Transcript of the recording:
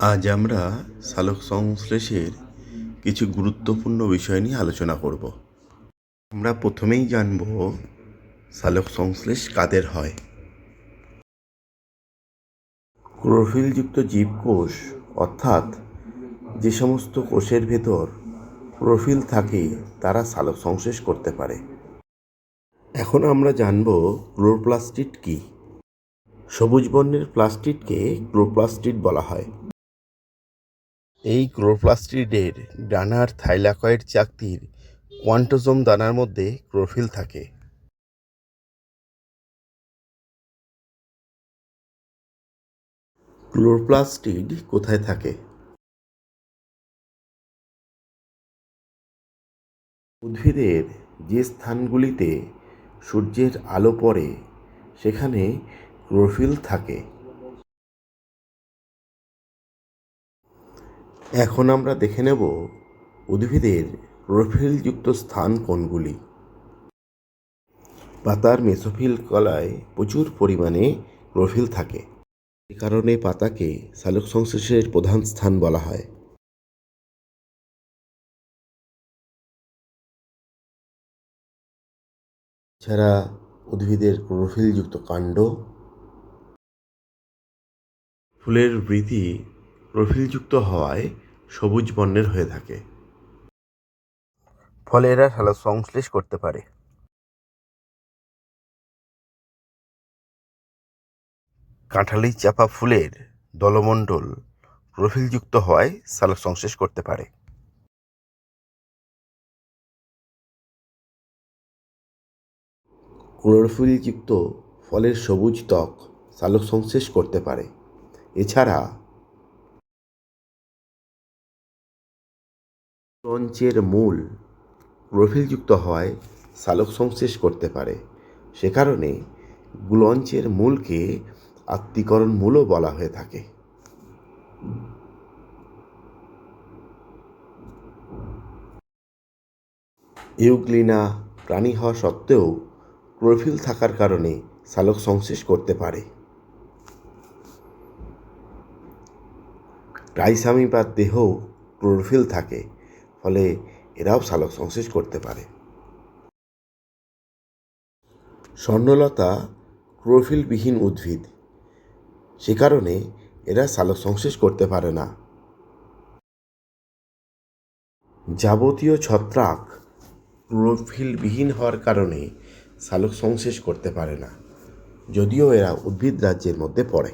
আজ আমরা সালোক সংশ্লেষের কিছু গুরুত্বপূর্ণ বিষয় নিয়ে আলোচনা করব। আমরা প্রথমেই জানব সালোক সংশ্লেষ কাদের হয়। ক্লোরোফিলযুক্ত জীবকোষ, অর্থাৎ যে সমস্ত কোষের ভেতর ক্লোরোফিল থাকে, তারা সালোক সংশ্লেষ করতে পারে। এখন আমরা জানব ক্লোরোপ্লাস্টিড কী। সবুজ বর্ণের প্লাস্টিডকে ক্লোরোপ্লাস্টিড বলা হয়। এই ক্লোরোপ্লাস্টিডের ডানার থাইলাকয়েড চাকতির কোয়ান্টোজোম দানার মধ্যে ক্লোরোফিল থাকে। ক্লোরোপ্লাস্টিড কোথায় থাকে? উদ্ভিদের যে স্থানগুলিতে সূর্যের আলো পড়ে, সেখানে ক্লোরোফিল থাকে। এখন আমরা দেখে নেব উদ্ভিদের ক্লোরোফিলযুক্ত স্থান কোনগুলি। পাতার মেসোফিল কলায় প্রচুর পরিমাণে ক্লোরোফিল থাকে। এ কারণে পাতাকে সালোক সংশ্লেষের প্রধান স্থান বলা হয়। এছাড়া উদ্ভিদের ক্লোরোফিলযুক্ত কাণ্ড। ফুলের বৃদ্ধি ক্লোরোফিলযুক্ত হওয়ায় সবুজ বর্ণের হয়ে থাকে। ফলে এরা সালোক সংশ্লেষ করতে পারে। কাঁঠালি চাপা ফুলের দলমণ্ডল ক্লোরোফিলযুক্ত হওয়ায় সালোক সংশ্লেষ করতে পারে। ক্লোরোফিলযুক্ত ফলের সবুজ ত্বক সালোক সংশ্লেষ করতে পারে। এছাড়া লঞ্চের মূল ক্লোরোফিলযুক্ত হওয়ায় সালোক সংশ্লেষ করতে পারে। সে কারণে গুলঞ্চের মূলকে আত্মীকরণ মূলও বলা হয়ে থাকে। ইউগ্লিনা প্রাণী হওয়া সত্ত্বেও ক্লোরোফিল থাকার কারণে সালোক সংশ্লেষ করতে পারে। ট্রাইসামিপার দেহ ক্লোরোফিল থাকে। ফলে এরাও সালোক সংশ্লেষ করতে পারে। স্বর্ণলতা ক্লোরোফিলবিহীন উদ্ভিদ। সে কারণে এরা সালোক সংশ্লেষ করতে পারে না। যাবতীয় ছত্রাক ক্লোরোফিলবিহীন হওয়ার কারণে সালোক সংশ্লেষ করতে পারে না, যদিও এরা উদ্ভিদ রাজ্যের মধ্যে পড়ে।